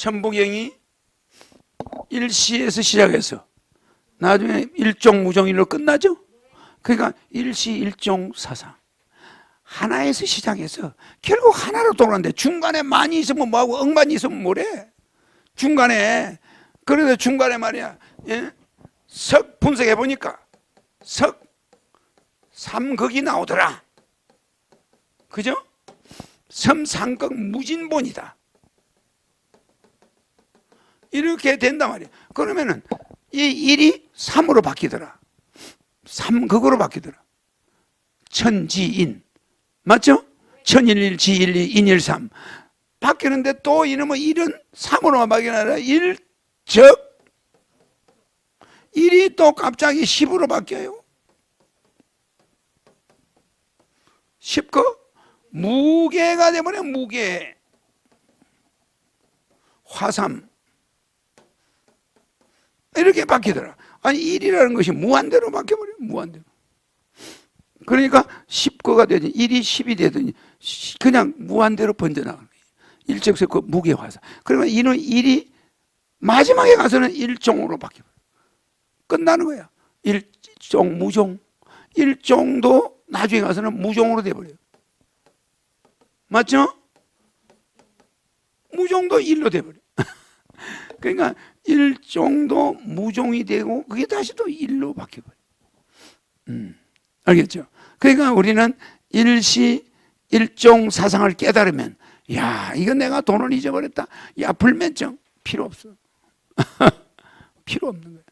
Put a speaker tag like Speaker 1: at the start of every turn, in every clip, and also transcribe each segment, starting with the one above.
Speaker 1: 천부경이 일시에서 시작해서 나중에 일종무종일로 끝나죠. 그러니까 일시 일종 사상 하나에서 시작해서 결국 하나로 돌아가는데 중간에 많이 있으면 뭐하고 억만 있으면 뭐래? 중간에 그래도 중간에 말이야 예? 석 분석해 보니까 석 삼극이 나오더라. 그죠? 섬상극 무진본이다. 이렇게 된단 말이야. 그러면은 이 1이 3으로 바뀌더라. 3극으로 바뀌더라. 천지인. 맞죠? 천일일 지일이 인일삼. 바뀌는데 또 이놈의 1은 3으로만 바뀌는 아니라 1적 1이 또 갑자기 10으로 바뀌어요. 10거 무게가 되버려 무게. 화삼. 이렇게 바뀌더라. 아니 1이라는 것이 무한대로 바뀌어버려 무한대로. 그러니까 10거가 되든 1이 10이 되든 그냥 무한대로 번져나가는. 일적서 그 무게화사. 그러면 이는 1이 마지막에 가서는 일종으로 바뀌어버려. 끝나는 거야. 일종, 무종. 일종도 나중에 가서는 무종으로 돼버려요. 맞죠? 무종도 일로 돼버려. 그러니까 일종도 무종이 되고 그게 다시 또 일로 바뀌어버려. 음, 알겠죠? 그러니까 우리는 일시 일종 사상을 깨달으면 야 이건 내가 돈을 잊어버렸다. 야 불면증 필요 없어. 필요 없는 거야.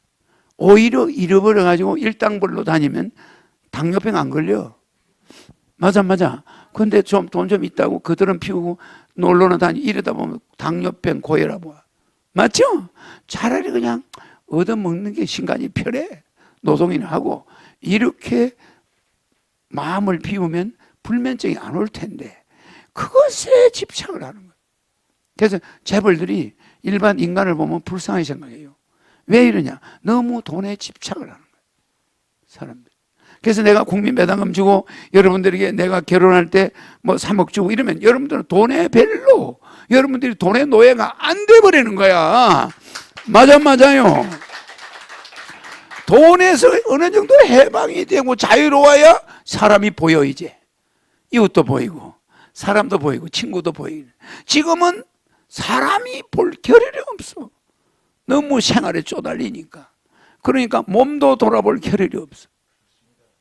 Speaker 1: 오히려 잃어버려 가지고 일당벌로 다니면 당뇨병 안 걸려. 맞아 맞아. 근데 좀 돈좀 있다고 그들은 피우고 놀러나 다니 이러다 보면 당뇨병 고혈압 와. 맞죠? 차라리 그냥 얻어먹는 게 신간이 편해. 노동이나 하고 이렇게 마음을 비우면 불면증이 안 올 텐데 그것에 집착을 하는 거예요. 그래서 재벌들이 일반 인간을 보면 불쌍하게 생각해요. 왜 이러냐? 너무 돈에 집착을 하는 거예요. 사람들. 그래서 내가 국민 배당금 주고 여러분들에게 내가 결혼할 때 뭐 3억 주고 이러면 여러분들은 돈에 별로 여러분들이 돈의 노예가 안 돼버리는 거야. 맞아, 맞아요. 돈에서 어느 정도 해방이 되고 자유로워야 사람이 보여, 이제. 이웃도 보이고, 사람도 보이고, 친구도 보이고. 지금은 사람이 볼 겨를이 없어. 너무 생활에 쪼달리니까. 그러니까 몸도 돌아볼 겨를이 없어.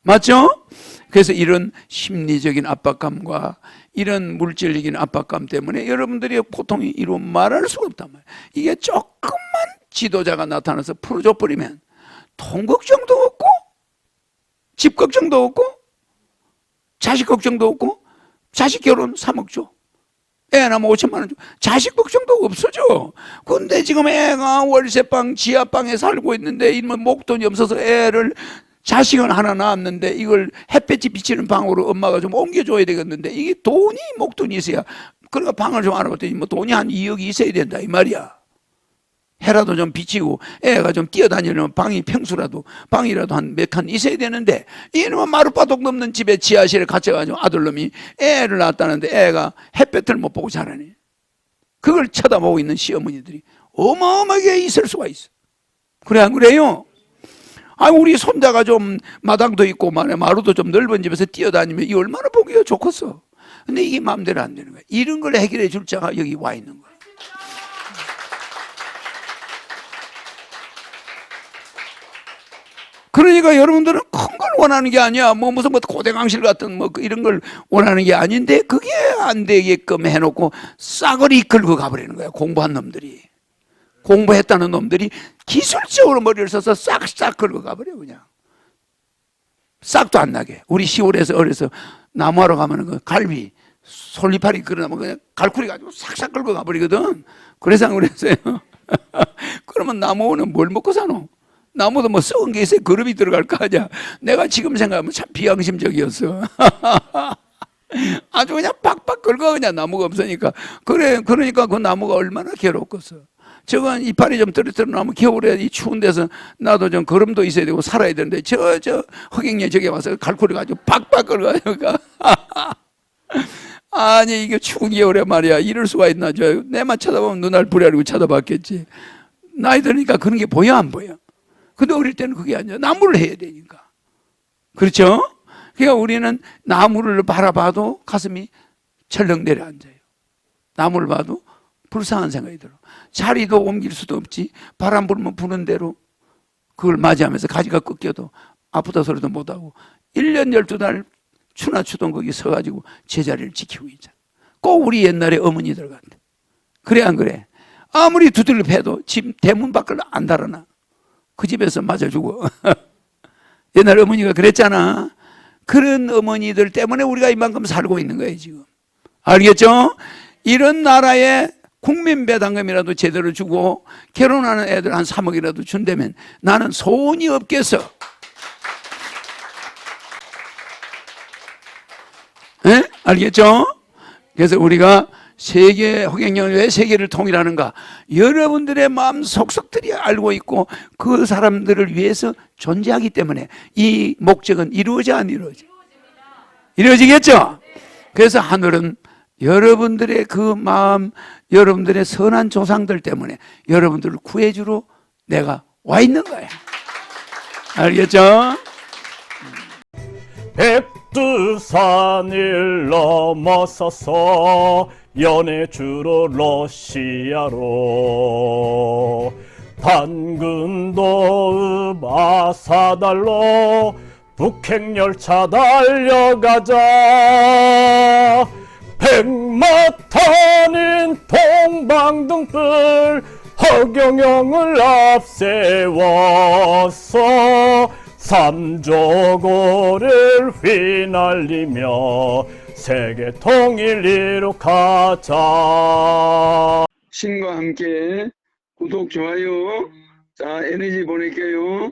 Speaker 1: 맞죠? 그래서 이런 심리적인 압박감과 이런 물질적인 압박감 때문에 여러분들이 고통이 이루 말할 수가 없단 말이에요. 이게 조금만 지도자가 나타나서 풀어줘 버리면 돈 걱정도 없고 집 걱정도 없고 자식 걱정도 없고 자식 결혼 3억 줘. 애 낳으면 5천만 원 줘. 자식 걱정도 없어져. 근데 지금 애가 월세방, 지하방에 살고 있는데 이놈 목돈이 없어서 애를 자식은 하나 낳았는데 이걸 햇볕이 비치는 방으로 엄마가 좀 옮겨줘야 되겠는데 이게 돈이 목돈이 있어야 그러니까 방을 좀 알아봤더니 뭐 돈이 한 2억이 있어야 된다 이 말이야. 해라도 좀 비치고 애가 좀 뛰어다니려면 방이 평수라도 방이라도 한 몇 칸 있어야 되는데 이놈은 마룻바둑 넘는 집에 지하실에 갇혀가지고 아들놈이 애를 낳았다는데 애가 햇볕을 못 보고 자라네. 그걸 쳐다보고 있는 시어머니들이 어마어마하게 있을 수가 있어. 그래 안 그래요? 아, 우리 손자가 좀 마당도 있고 말에 마루도 좀 넓은 집에서 뛰어다니면 이 얼마나 보기가 좋겠어. 근데 이게 마음대로 안 되는 거야. 이런 걸 해결해 줄 자가 여기 와 있는 거야. 그러니까 여러분들은 큰 걸 원하는 게 아니야. 뭐 무슨 뭐 고대강실 같은 뭐 이런 걸 원하는 게 아닌데 그게 안 되게끔 해놓고 싸그리 이끌고 가버리는 거야. 공부한 놈들이. 공부했다는 놈들이 기술적으로 머리를 써서 싹싹 긁어 가 버려 그냥 싹도 안 나게 우리 시골에서 어려서 나무하러 가면 그 갈비 솔잎알이 그러나면 그냥 갈고리 가지고 싹싹 긁어 가 버리거든. 그래서 안 그랬어요. 그러면 나무는 뭘 먹고 사노? 나무도 뭐 썩은 게 있어야 그룹이 들어갈 거 아니야. 내가 지금 생각하면 참 비양심적이었어. 아주 그냥 빡빡 긁어 그냥 나무가 없으니까. 그래, 그러니까 그 나무가 얼마나 괴롭겠어. 저건 이파리 좀 떨어뜨려 나면 겨울에 이 추운 데서 나도 좀 걸음도 있어야 되고 살아야 되는데 저, 저 허경영 저기 와서 갈고리 가지고 빡빡 긁어가지고. 아니, 이게 추운 겨울에 말이야. 이럴 수가 있나. 저, 내만 쳐다보면 눈알 부려리고 쳐다봤겠지. 나이 드니까 그런 게 보여, 안 보여? 근데 어릴 때는 그게 아니야. 나무를 해야 되니까. 그렇죠? 그러니까 우리는 나무를 바라봐도 가슴이 철렁 내려앉아요. 나무를 봐도 불쌍한 생각이 들어. 자리도 옮길 수도 없지. 바람 불면 부는 대로 그걸 맞이하면서 가지가 꺾여도 아프다 소리도 못하고 1년 12달 추나 추동 거기 서가지고 제자리를 지키고 있잖아. 꼭 우리 옛날에 어머니들 같아. 그래 안 그래? 아무리 두들려 패도 집 대문 밖을 안 달아나. 그 집에서 맞아 죽어. 옛날 어머니가 그랬잖아. 그런 어머니들 때문에 우리가 이만큼 살고 있는 거예요, 지금. 알겠죠? 이런 나라에 국민 배당금이라도 제대로 주고 결혼하는 애들 한 3억이라도 준다면 나는 소원이 없겠어. 예? 알겠죠? 그래서 우리가 세계 허경영을 왜 세계를 통일하는가? 여러분들의 마음 속속들이 알고 있고 그 사람들을 위해서 존재하기 때문에 이 목적은 이루어져 안 이루어져? 이루어지겠죠? 그래서 하늘은 여러분들의 그 마음, 여러분들의 선한 조상들 때문에 여러분들을 구해주러 내가 와 있는 거야. 알겠죠?
Speaker 2: 백두산을 넘어서서 연해주로 러시아로 단근도읍 아사달로 북행열차 달려가자 백마타는 동방등불 허경영을 앞세워서 삼조고를 휘날리며 세계 통일 이룩하자.
Speaker 3: 신과 함께 구독, 좋아요. 자, 에너지 보낼게요.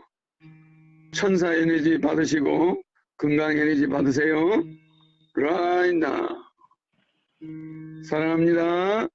Speaker 3: 천사 에너지 받으시고, 건강 에너지 받으세요. 그라인다. 사랑합니다.